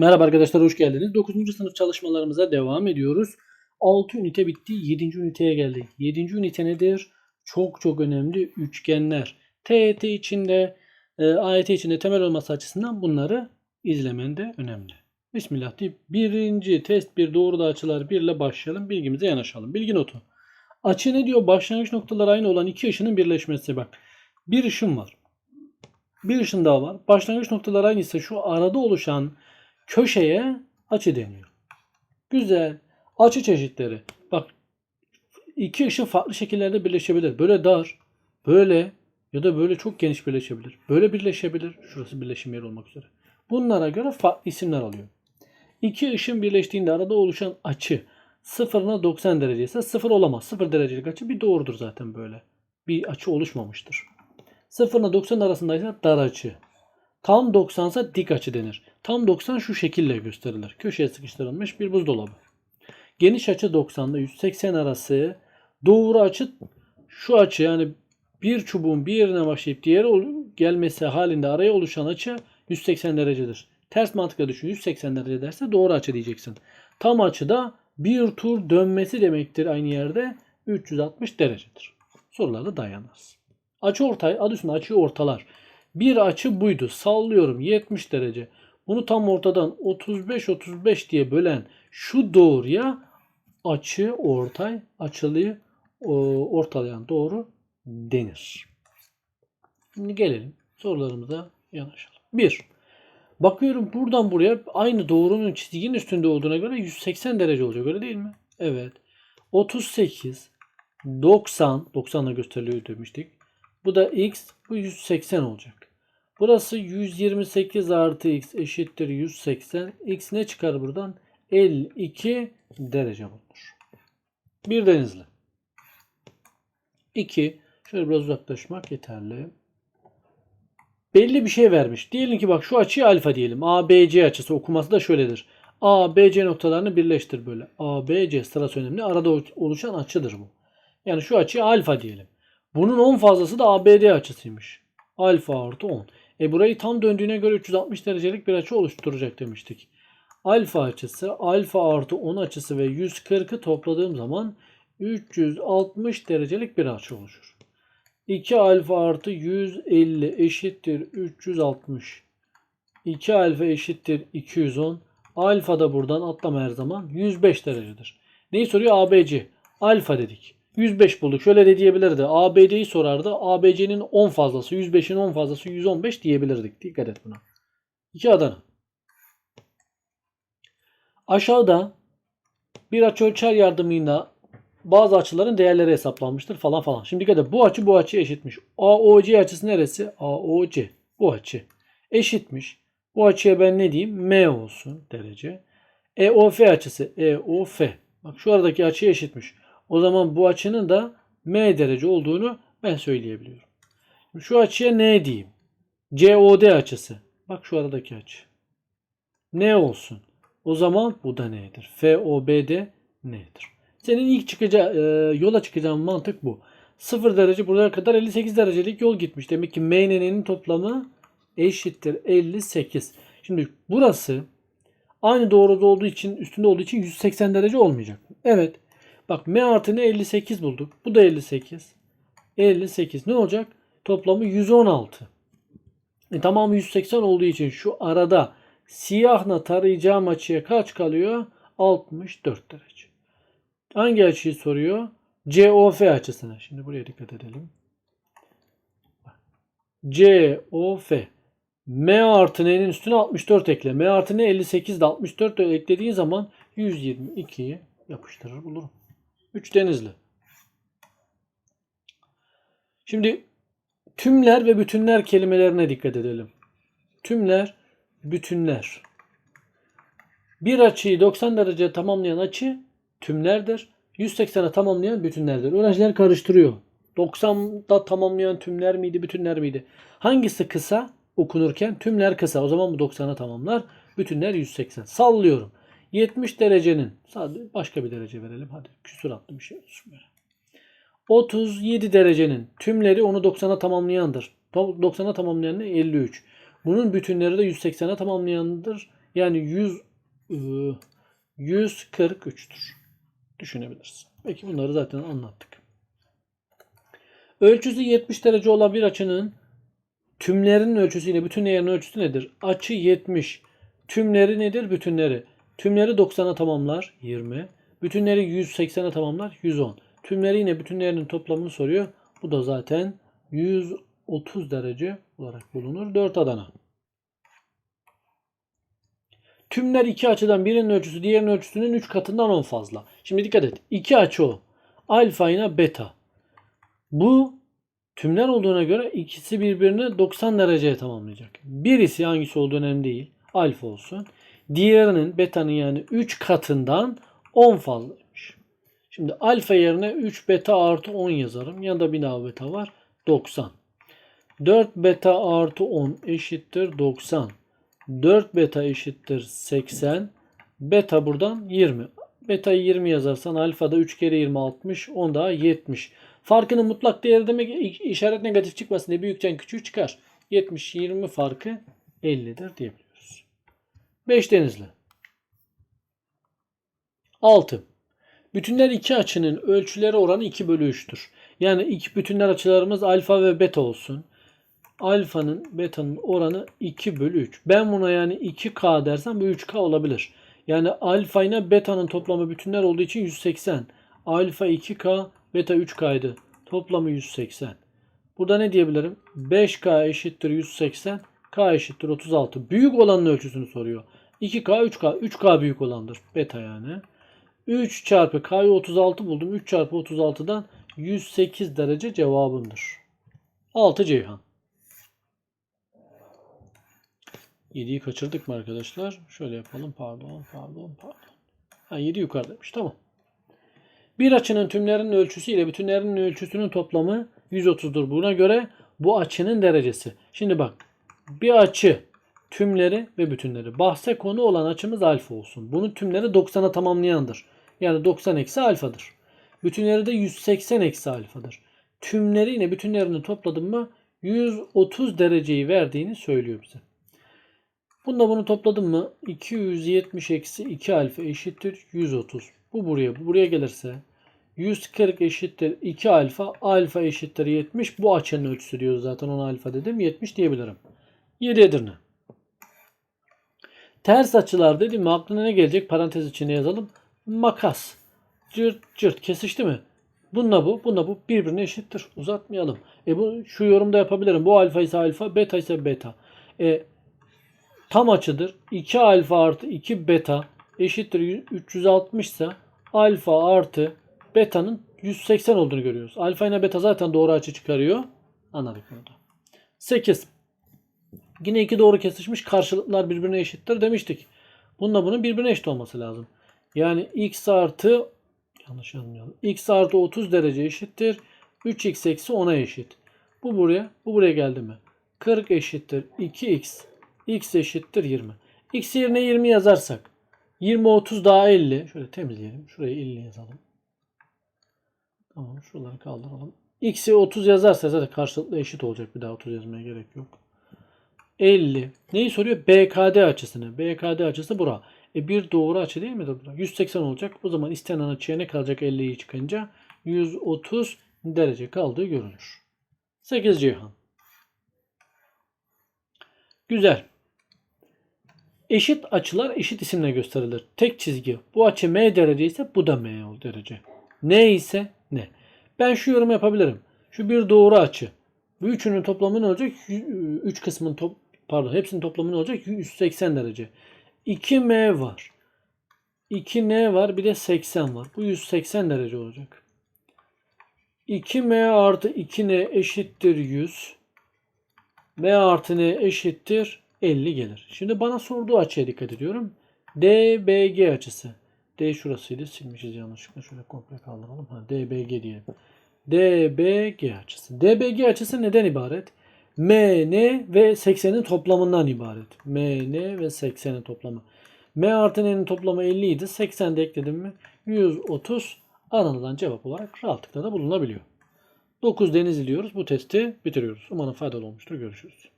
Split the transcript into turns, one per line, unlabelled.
Merhaba arkadaşlar hoş geldiniz. 9. sınıf çalışmalarımıza devam ediyoruz. 6 ünite bitti. 7. üniteye geldik. 7. ünite nedir? Çok çok önemli üçgenler. TET içinde, e, AYT içinde temel olması açısından bunları izlemen de önemli. Bismillah deyip birinci test bir doğruda açılar 1 ile başlayalım. Bilgimize yanaşalım. Bilgi notu. Açı ne diyor? Başlangıç noktaları aynı olan iki ışının birleşmesi. Bak bir ışın var. Bir ışın daha var. Başlangıç noktaları aynıysa şu arada oluşan köşeye açı deniyor. Güzel. Açı çeşitleri. Bak iki ışın farklı şekillerde birleşebilir. Böyle dar, böyle ya da böyle çok geniş birleşebilir. Böyle birleşebilir. Şurası birleşim yeri olmak üzere. Bunlara göre farklı isimler alıyor. İki ışın birleştiğinde arada oluşan açı sıfırına 90 derece ise sıfır olamaz. Sıfır derecelik açı bir doğrudur zaten böyle. Bir açı oluşmamıştır. 0 ile 90 arasındaysa dar açı. Tam 90 ise dik açı denir. Tam 90 şu şekilde gösterilir. Köşeye sıkıştırılmış bir buzdolabı. Geniş açı 90 ile 180 arası. Doğru açı şu açı yani bir çubuğun bir yerine başlayıp diğeri gelmesi halinde araya oluşan açı 180 derecedir. Ters mantıkla düşün 180 derece derse doğru açı diyeceksin. Tam açıda bir tur dönmesi demektir aynı yerde 360 derecedir. Sorularda dayanırız. Açı ortay adı üstünde açıyı ortalar. Bir açı buydu. Sallıyorum 70 derece. Bunu tam ortadan 35-35 diye bölen şu doğruya açı ortay, açılıyı ortalayan doğru denir. Şimdi gelelim sorularımıza yanaşalım. 1. Bakıyorum buradan buraya aynı doğrunun çizginin üstünde olduğuna göre 180 derece olacak öyle değil mi? Evet. 38, 90, 90 ile gösteriliyor demiştik. Bu da x, bu 180 olacak. Burası 128 artı x eşittir 180. x ne çıkar buradan? 52 derece bulunur. Bir denizli. 2. Şöyle biraz uzaklaşmak yeterli. Belli bir şey vermiş. Diyelim ki bak şu açıyı alfa diyelim. ABC açısı okuması da şöyledir. ABC noktalarını birleştir böyle. ABC sırası önemli. Arada oluşan açıdır bu. Yani şu açıya alfa diyelim. Bunun 10 fazlası da ABD açısıymış. Alfa artı 10. E burayı tam döndüğüne göre 360 derecelik bir açı oluşturacak demiştik. Alfa açısı, alfa artı 10 açısı ve 140'ı topladığım zaman 360 derecelik bir açı oluşur. 2 alfa artı 150 eşittir 360. 2 alfa eşittir 210. Alfa da buradan atlama her zaman 105 derecedir. Neyi soruyor? ABC. Alfa dedik. 105 bulduk. Şöyle de diyebilirdi. ABC'yi sorardı. ABC'nin 10 fazlası, 105'in 10 fazlası 115 diyebilirdik. Dikkat et buna. 2 Adana. Aşağıda bir açıölçer yardımıyla bazı açıların değerleri hesaplanmıştır falan falan. Şimdi dikkat et. Bu açı bu açı eşitmiş. AOC açısı neresi? AOC. Bu açı. Eşitmiş. Bu açıya ben ne diyeyim? M olsun derece. EOF açısı. EOF. Bak şu aradaki açı eşitmiş. O zaman bu açının da M derece olduğunu ben söyleyebiliyorum. Şu açıya ne diyeyim? COD açısı. Bak şu aradaki açı. Ne olsun? O zaman bu da nedir? FOBD nedir? Senin ilk çıkacağı, e, yola çıkacağın mantık bu. 0 derece buraya kadar 58 derecelik yol gitmiş. Demek ki M N'nin toplamı eşittir 58. Şimdi burası aynı doğruda olduğu için üstünde olduğu için 180 derece olmayacak. Evet. Bak M artı ne 58 bulduk. Bu da 58. 58 ne olacak? Toplamı 116. E, tamamı 180 olduğu için şu arada siyahla tarayacağım açıya kaç kalıyor? 64 derece. Hangi açıyı soruyor? COF açısına. Şimdi buraya dikkat edelim. COF. M artı N'nin üstüne 64 ekle. M artı N 58 de 64 de eklediğin zaman 122'yi yapıştırır bulurum. 3 denizli. Şimdi tümler ve bütünler kelimelerine dikkat edelim. Tümler, bütünler. Bir açıyı 90 derece tamamlayan açı tümlerdir. 180'e tamamlayan bütünlerdir. Öğrenciler karıştırıyor. 90'da tamamlayan tümler miydi, bütünler miydi? Hangisi kısa okunurken? Tümler kısa. O zaman bu 90'a tamamlar. Bütünler 180. Sallıyorum. 70 derecenin sadece başka bir derece verelim. Hadi küsuratlı bir şey olsun böyle. 37 derecenin tümleri onu 90'a tamamlayandır. 90'a tamamlayan ne? 53. Bunun bütünleri de 180'a tamamlayandır. Yani 100 e, 143'tür. Düşünebilirsin. Peki bunları zaten anlattık. Ölçüsü 70 derece olan bir açının tümlerinin ölçüsüyle bütünleyenin ölçüsü nedir? Açı 70. Tümleri nedir? Bütünleri. Tümleri 90'a tamamlar 20. Bütünleri 180'e tamamlar 110. Tümleri yine bütünlerinin toplamını soruyor. Bu da zaten 130 derece olarak bulunur. 4 Adana. Tümler iki açıdan birinin ölçüsü diğerinin ölçüsünün 3 katından 10 fazla. Şimdi dikkat et. İki açı o. Alfa ile beta. Bu tümler olduğuna göre ikisi birbirini 90 dereceye tamamlayacak. Birisi hangisi olduğu önemli değil. Alfa olsun. Diğerinin beta'nın yani 3 katından 10 fazlaymış. Şimdi alfa yerine 3 beta artı 10 yazarım. Yanında bir daha beta var. 90. 4 beta artı 10 eşittir 90. 4 beta eşittir 80. Beta buradan 20. Beta'yı 20 yazarsan alfada 3 kere 20 60. 10 daha 70. Farkının mutlak değeri demek işaret negatif çıkmasın diye büyükten küçüğü çıkar. 70-20 farkı 50'dir diyebiliyoruz. 5 denizli. 6. Bütünler iki açının ölçüleri oranı 2 bölü 3'tür. Yani iki bütünler açılarımız alfa ve beta olsun. Alfanın beta'nın oranı 2 bölü 3. Ben buna yani 2K dersem bu 3K olabilir. Yani alfa ile beta'nın toplamı bütünler olduğu için 180. Alfa 2K, beta 3K'ydı. Toplamı 180. Burada ne diyebilirim? 5K eşittir 180. K eşittir 36. Büyük olanın ölçüsünü soruyor. 2K 3K. 3K büyük olandır. Beta yani. 3 çarpı K'yı 36 buldum. 3 çarpı 36'dan 108 derece cevabımdır. 6 Ceyhan. 7'yi kaçırdık mı arkadaşlar? Şöyle yapalım. Pardon, pardon, pardon. Ha 7 yukarıdaymış. Tamam. Bir açının tümlerinin ölçüsü ile bütünlerinin ölçüsünün toplamı 130'dur. Buna göre bu açının derecesi. Şimdi bak. Bir açı tümleri ve bütünleri. Bahse konu olan açımız alfa olsun. Bunun tümleri 90'a tamamlayandır. Yani 90 eksi alfadır. Bütünleri de 180 eksi alfadır. Tümleri yine bütünlerini topladım mı 130 dereceyi verdiğini söylüyor bize. Bunda bunu topladım mı 270 eksi 2 alfa eşittir 130. Bu buraya bu buraya gelirse 140 eşittir 2 alfa alfa eşittir 70. Bu açının ölçüsü diyoruz zaten ona alfa dedim 70 diyebilirim. 7 Edirne. Ters açılar dedim mi aklına ne gelecek? Parantez içine yazalım. Makas. Cırt cırt kesişti mi? Bununla bu, bununla bu birbirine eşittir. Uzatmayalım. E bu şu yorumda yapabilirim. Bu alfa ise alfa, beta ise beta. E tam açıdır. 2 alfa artı 2 beta eşittir 360 ise alfa artı beta'nın 180 olduğunu görüyoruz. Alfa ile beta zaten doğru açı çıkarıyor. Anladık bunu da. 8. Yine iki doğru kesişmiş karşılıklar birbirine eşittir demiştik. Bununla bunun birbirine eşit olması lazım. Yani x artı yanlış yazmayalım. x artı 30 derece eşittir. 3x eksi 10'a eşit. Bu buraya, bu buraya geldi mi? 40 eşittir 2x. x eşittir 20. x yerine 20 yazarsak 20 30 daha 50. Şöyle temizleyelim. Şuraya 50 yazalım. Tamam şuraları kaldıralım. x'i 30 yazarsa zaten karşılıklı eşit olacak. Bir daha 30 yazmaya gerek yok. 50. Neyi soruyor? BKD açısını. BKD açısı bura. E bir doğru açı değil mi de bura? 180 olacak. O zaman istenen açıya ne kalacak 50'yi çıkınca? 130 derece kaldığı görünür. 8 Cihan. Güzel. Eşit açılar eşit isimle gösterilir. Tek çizgi. Bu açı M derece ise bu da M derece. Ne ise ne. Ben şu yorum yapabilirim. Şu bir doğru açı. Bu üçünün toplamı ne olacak? 3 kısmın top, pardon hepsinin toplamı ne olacak? 180 derece. 2M var. 2N var bir de 80 var. Bu 180 derece olacak. 2M artı 2N eşittir 100. M artı N eşittir 50 gelir. Şimdi bana sorduğu açıya dikkat ediyorum. DBG açısı. D şurasıydı. Silmişiz yanlışlıkla. Şöyle komple kaldıralım. Ha, DBG diyelim. DBG açısı. DBG açısı neden ibaret? MN ve 80'in toplamından ibaret. MN ve 80'in toplamı. M artı N'nin toplamı 50 idi. 80 de ekledim mi? 130 aranılan cevap olarak rahatlıkla da bulunabiliyor. 9 deniz diyoruz. Bu testi bitiriyoruz. Umarım faydalı olmuştur. Görüşürüz.